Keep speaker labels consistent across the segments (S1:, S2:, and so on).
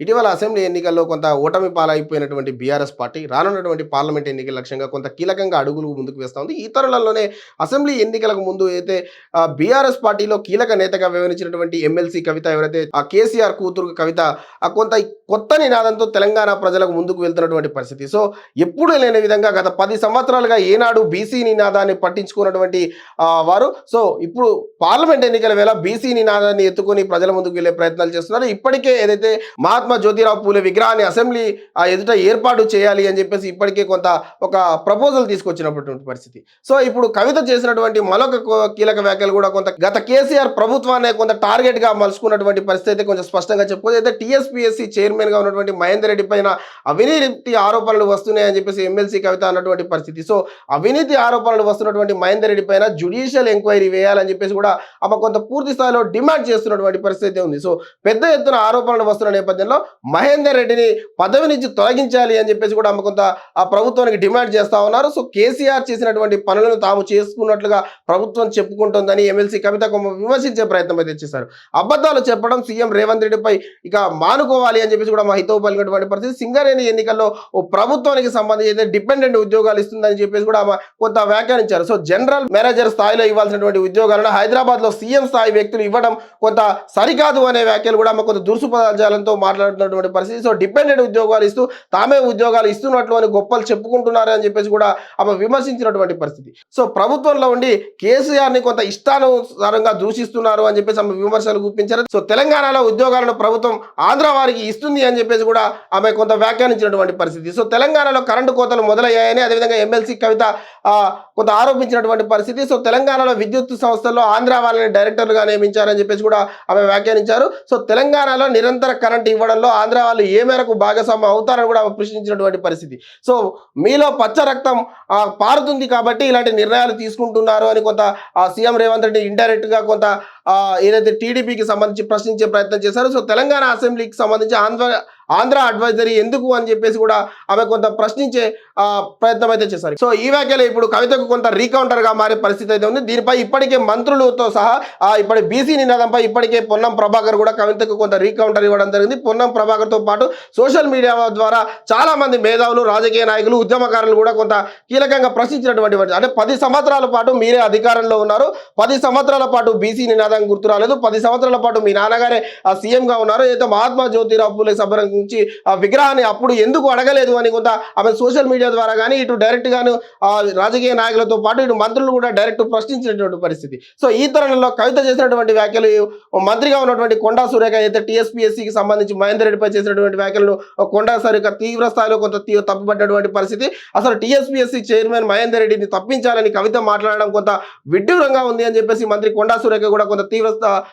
S1: ఇటీవల అసెంబ్లీ ఎన్నికల్లో కొంత ఓటమి పాలైపోయినటువంటి బీఆర్ఎస్ పార్టీ రానున్నటువంటి పార్లమెంట్ ఎన్నికల లక్ష్యంగా కొంత కీలకంగా అడుగులు ముందుకు వేస్తూ ఇతరులలోనే ఈ తరుణంలోనే అసెంబ్లీ ఎన్నికలకు ముందు అయితే బీఆర్ఎస్ పార్టీలో కీలక నేతగా వ్యవహరించినటువంటి ఎమ్మెల్సీ కవిత ఎవరైతే ఆ కేసీఆర్ కూతురు కవిత ఆ కొంత కొత్త నినాదంతో తెలంగాణ ప్రజలకు ముందుకు వెళ్తున్నటువంటి పరిస్థితి. సో ఎప్పుడూ లేని విధంగా గత పది సంవత్సరాలుగా ఏనాడు బీసీ నినాదాన్ని పట్టించుకున్నటువంటి వారు సో ఇప్పుడు పార్లమెంట్ ఎన్నికల వేళ బీసీ నినాదాన్ని ఎత్తుకొని ప్రజల ముందుకు వెళ్ళే ప్రయత్నాలు చేస్తున్నారు. ఇప్పటికే ఏదైతే మహాత్మా జ్యోతిరావు పూలే విగ్రహాన్ని అసెంబ్లీ ఆ ఎదుట ఏర్పాటు చేయాలి అని చెప్పేసి ఇప్పటికే కొంత ఒక ప్రపోజల్ తీసుకొచ్చినటువంటి పరిస్థితి. సో ఇప్పుడు కవిత చేసినటువంటి మరొక కీలక వ్యాఖ్యలు కూడా కొంత గత కేసీఆర్ ప్రభుత్వాన్ని కొంత టార్గెట్గా మలుచుకున్నటువంటి పరిస్థితి అయితే కొంచెం స్పష్టంగా చెప్పుకోవచ్చు అయితే టీఎస్పీఎస్సీ చైర్మన్గా ఉన్నటువంటి మహేందర్ రెడ్డి పైన అవినీతి ఆరోపణలు వస్తున్నాయని చెప్పేసి ఎమ్మెల్సీ కవిత అన్నటువంటి పరిస్థితి. సో అవినీతి ఆరోపణలు వస్తున్నటువంటి మహేందర్ రెడ్డి పైన జుడిషియల్ ఎంక్వైరీ వేయాలని చెప్పేసి కూడా ఆమె కొంత పూర్తి స్థాయిలో డిమాండ్ చేస్తున్నటువంటి పరిస్థితి ఉంది. సో పెద్ద ఎత్తున ఆరోపణలు వస్తున్న నేపథ్యంలో మహేందర్ రెడ్డిని పదవి నుంచి తొలగించాలి అని చెప్పేసి కూడా ఆమె కొంత ఆ ప్రభుత్వానికి డిమాండ్ చేస్తా ఉన్నారు. సో కేసీఆర్ చేసినటువంటి పనులను తాము చేసుకున్నట్లుగా ప్రభుత్వం చెప్పుకుంటుందని ఎమ్మెల్సీ కవిత కుమ విమర్శించే ప్రయత్నం అయితే చేశారు. అబద్ధాలు చెప్పడం సీఎం రేవంత్ రెడ్డిపై ఇక మానుకోవాలి అని చెప్పేసి కూడా మా హితవు పలికినటువంటి పరిస్థితి. సింగరేణి ఎన్నికల్లో ఓ ప్రభుత్వానికి సంబంధించి అయితే డిపెండెంట్ ఉద్యోగాలు ఇస్తుందని చెప్పేసి కూడా ఆమె కొంత వ్యాఖ్యానించారు. సో జనరల్ మేనేజర్ స్థాయిలో ఇవ్వాల్సినటువంటి ఉద్యోగాలను హైదరాబాద్లో సీఎం స్థాయి వ్యక్తులు ఇవ్వడం కొంత సరికాదు అనే వ్యాఖ్యలు కూడా ఆమె కొంత దురుసు పదార్థాలతో మాట్లాడుతున్నటువంటి పరిస్థితి. సో డిపెండెంట్ ఉద్యోగాలు ఇస్తూ తామే ఉద్యోగాలు ఇస్తున్నట్లు అని గొప్పలు చెప్పుకుంటున్నారు అని చెప్పేసి కూడా ఆమె విమర్శించినటువంటి పరిస్థితి. సో ప్రభుత్వంలో ఉండి కేసీఆర్ని కొంత ఇష్టానుసారంగా దూషిస్తున్నారు అని చెప్పేసి ఆమె విమర్శలు గుప్పించారు. సో తెలంగాణలో ఉద్యోగాలను ప్రభుత్వం ఆంధ్ర వారికి ఇస్తుంది అని చెప్పేసి కూడా ఆమె కొంత వ్యాఖ్యానించినటువంటి పరిస్థితి. సో తెలంగాణలో కరెంటు కోతలు మొదలయ్యాయని అదేవిధంగా ఎమ్మెల్సీ కవిత కొంత ఆరోపించినటువంటి పరిస్థితి. సో తెలంగాణలో విద్యుత్ సంస్థల్లో ఆంధ్ర వాళ్ళని డైరెక్టర్లుగా నియమించారని చెప్పేసి కూడా ఆమె వ్యాఖ్యానించారు. సో తెలంగాణలో నిరంతర కరెంట్ ఇవ్వడంలో ఆంధ్ర వాళ్ళు ఏ మేరకు భాగస్వామ్యం అవుతారని కూడా ప్రశ్నించినటువంటి పరిస్థితి. సో మీలో పచ్చ రక్తం పారుతుంది కాబట్టి ఇలాంటి నిర్ణయాలు తీసుకుంటున్నారు అని కొంత సీఎం రేవంత్ రెడ్డి ఇండైరెక్ట్గా కొంత ఏదైతే టీడీపీకి సంబంధించి ప్రశ్నించే ప్రయత్నం చేశారు సో తెలంగాణ అసెంబ్లీకి సంబంధించి ఆంధ్ర ఆంధ్ర అడ్వైజరీ ఎందుకు అని చెప్పేసి కూడా ఆమె కొంత ప్రశ్నించే ప్రయత్నం అయితే చేశారు. సో ఈ వ్యాఖ్యలో ఇప్పుడు కవితకు కొంత రీకౌంటర్గా మారే పరిస్థితి అయితే ఉంది. దీనిపై ఇప్పటికే మంత్రులతో సహా ఆ, ఇప్పటి బీసీ నినాదంపై ఇప్పటికే పొన్నం ప్రభాకర్ కూడా కవితకు కొంత రీకౌంటర్ ఇవ్వడం జరిగింది. పొన్నం ప్రభాకర్తో పాటు సోషల్ మీడియా ద్వారా చాలా మంది మేధావులు రాజకీయ నాయకులు ఉద్యమకారులు కూడా కొంత కీలకంగా ప్రశ్నించినటువంటి అంటే పది సంవత్సరాల పాటు మీరే అధికారంలో ఉన్నారు. పది సంవత్సరాల పాటు బీసీ నినాదం గుర్తు రాలేదు. పది సంవత్సరాల పాటు మీ నాన్నగారే ఆ సీఎం ఉన్నారు. ఏదైతే మహాత్మా జ్యోతిరావు పూలే సంబంధించి ఆ విగ్రహాన్ని అప్పుడు ఎందుకు అడగలేదు అని కొంత ఆమె సోషల్ మీడియా ద్వారా కానీ ఇటు డైరెక్ట్ గాను ఆ రాజకీయ నాయకులతో పాటు ఇటు మంత్రులు కూడా డైరెక్ట్ ప్రశ్నించినటువంటి పరిస్థితి. సో ఈ తరుణంలో కవిత చేసినటువంటి వ్యాఖ్యలు మంత్రిగా ఉన్నటువంటి కొండా సురేఖ అయితే టీఎస్పీఎస్సీకి సంబంధించి మహేందర్ రెడ్డిపై చేసినటువంటి వ్యాఖ్యలను కొండా సురేఖ తీవ్ర స్థాయిలో కొంత తప్పుపడ్డటువంటి పరిస్థితి. అసలు టీఎస్పీఎస్సీ చైర్మన్ మహేందర్ రెడ్డిని తప్పించాలని కవిత మాట్లాడడం కొంత విడ్డూరంగా ఉంది అని చెప్పేసి మంత్రి కొండా సురేఖ కూడా కొంత తీవ్ర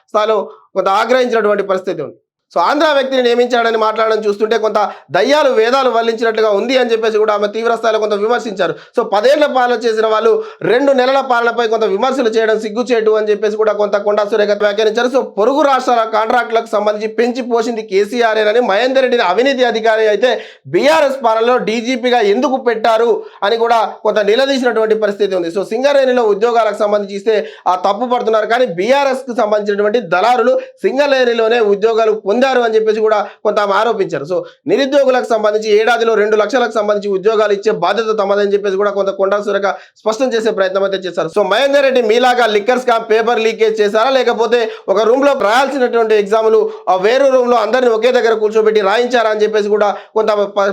S1: స్థాయిలో కొంత ఆగ్రహించినటువంటి పరిస్థితి ఉంది. సో ఆంధ్ర వ్యక్తిని నియమించాడని మాట్లాడడం చూస్తుంటే కొంత దయ్యాలు వేదాలు వల్లించినట్లుగా ఉంది అని చెప్పేసి కూడా ఆమె తీవ్రస్థాయిలో కొంత విమర్శించారు. సో పదేళ్ళ పాలన చేసిన వాళ్ళు రెండు నెలల పాలనపై కొంత విమర్శలు చేయడం సిగ్గుచేటు అని చెప్పేసి కూడా కొంత కొండా సురేఖ వ్యాఖ్యానించారు. సో పొరుగు రాష్ట్రాల కాంట్రాక్టులకు సంబంధించి పెంచి పోసింది కేసీఆర్ఏ అని మహేందర్ రెడ్డిని అవినీతి అధికారి అయితే బీఆర్ఎస్ పాలనలో డీజీపీగా ఎందుకు పెట్టారు అని కూడా కొంత నిలదీసినటువంటి పరిస్థితి ఉంది. సో సింగరేణిలో ఉద్యోగాలకు సంబంధించి ఇస్తే ఆ తప్పు పడుతున్నారు. కానీ బీఆర్ఎస్కు సంబంధించినటువంటి దళారులు సింగరేణిలోనే ఉద్యోగాలు పొందారు అని చెప్పేసి కూడా కొంత ఆమె ఆరోపించారు. సో నిరుద్యోగులకు సంబంధించి ఏడాదిలో రెండు లక్షలకు సంబంధించి ఉద్యోగాలు ఇచ్చే బాధ్యత తమదని చెప్పేసి కూడా కొంత కొండా సురేఖ స్పష్టం చేసే ప్రయత్నం అయితే చేశారు. సో మహేందర్ రెడ్డి మీలాగా లిక్కర్ స్కామ్ పేపర్ లీకేజ్ చేశారా? లేకపోతే ఒక రూమ్లో రాయాల్సినటువంటి ఎగ్జాములు ఆ వేరే రూమ్లో అందరిని ఒకే దగ్గర కూర్చోబెట్టి రాయించారా అని చెప్పేసి కూడా కొంత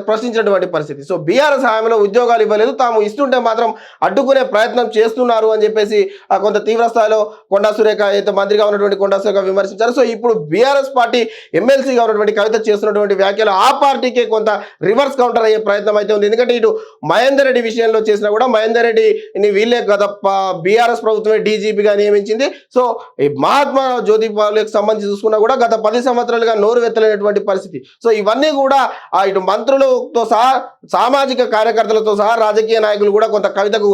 S1: ప్రశ్నించినటువంటి పరిస్థితి. సో బీఆర్ఎస్ హామీలో ఉద్యోగాలు ఇవ్వలేదు. తాము ఇస్తుంటే మాత్రం అడ్డుకునే ప్రయత్నం చేస్తున్నారు అని చెప్పేసి ఆ కొంత తీవ్ర స్థాయిలో కొండా సురేఖ అయితే మంత్రిగా ఉన్నటువంటి కొండా సురేఖ విమర్శించారు. సో ఇప్పుడు బీఆర్ఎస్ పార్టీ ఎమ్మెల్సీగా ఉన్నటువంటి కవిత చేస్తున్నటువంటి వ్యాఖ్యలు ఆ పార్టీకే కొంత రివర్స్ కౌంటర్ అయ్యే ప్రయత్నం అయితే ఉంది. ఎందుకంటే ఇటు మహేందర్ రెడ్డి విషయంలో చేసినా కూడా మహేందర్ రెడ్డిని వీళ్ళే గత బీఆర్ఎస్ ప్రభుత్వమే డీజీపీగా నియమించింది. సో ఈ మహాత్మా జ్యోతి పాలకు సంబంధించి చూసుకున్నా కూడా గత పది సంవత్సరాలుగా నోరు వెత్తలేనటువంటి పరిస్థితి. సో ఇవన్నీ కూడా ఆ ఇటు మంత్రులతో సహా సామాజిక కార్యకర్తలతో సహా రాజకీయ నాయకులు కూడా కొంత కవితకు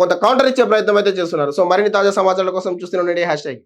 S1: కొంత కౌంటర్ ఇచ్చే ప్రయత్నం అయితే చేస్తున్నారు. సో మరిన్ని తాజా సమాచారాల కోసం చూస్తూనే హ్యాష్ ట్యాగ్.